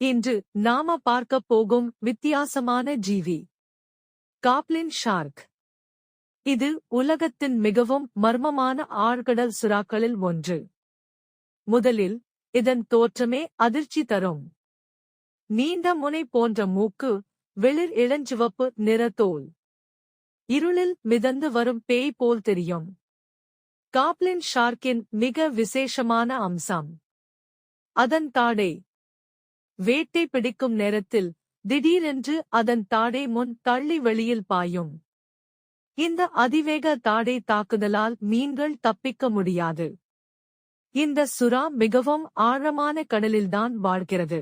இன்று நாம பார்க்கப் போகும் வித்தியாசமான ஜீவி. Goblin shark. இது உலகத்தின் மிகவும் மர்மமான ஆழ்கடல் சுறாக்களில் ஒன்று. முதலில் இதன் தோற்றமே அதிர்ச்சி தரும். நீண்ட முனை போன்ற மூக்கு வெளிர் இளஞ்சிவப்பு நிற தோல். இருளில் மிதந்து வரும் பேய் போல் தெரியும். காப்லின் ஷார்க்கின் மிக விசேஷமான அம்சம். அதன் தாடை வேட்டை பிடிக்கும் நேரத்தில் திடீரென்று அதன் தாடை முன் தள்ளி வெளியில் பாயும். இந்த அதிவேக தாடை தாக்குதலால் மீன்கள் தப்பிக்க முடியாது. இந்த சுறா மிகவும் ஆழமான கடலில்தான் வாழ்கிறது.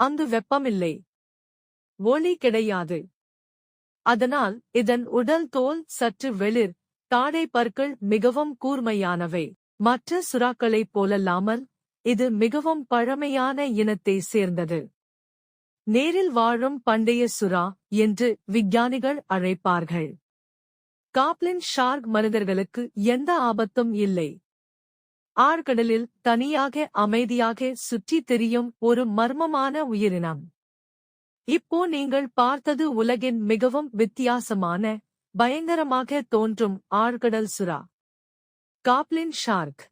அங்கு வெப்பமில்லை. ஒளி கிடையாது. அதனால் இதன் உடல் தோல் சற்று வெளிர் தாடை பற்கள் மிகவும் கூர்மையானவை. மற்ற சுறாக்களைப் போலல்லாமல் இது மிகவும் பழமையான இனத்தை சேர்ந்தது. நேரில் வாழும் பண்டைய சுறா என்று விஞ்ஞானிகள் அழைப்பார்கள். காப்லின் ஷார்க் மனிதர்களுக்கு எந்த ஆபத்தும் இல்லை. ஆழ்கடலில் தனியாக அமைதியாக சுற்றித் திரியும் ஒரு மர்மமான உயிரினம். இப்போ நீங்கள் பார்த்தது உலகின் மிகவும் வித்தியாசமான பயங்கரமாக தோன்றும் ஆழ்கடல் சுறா. காப்லின் ஷார்க்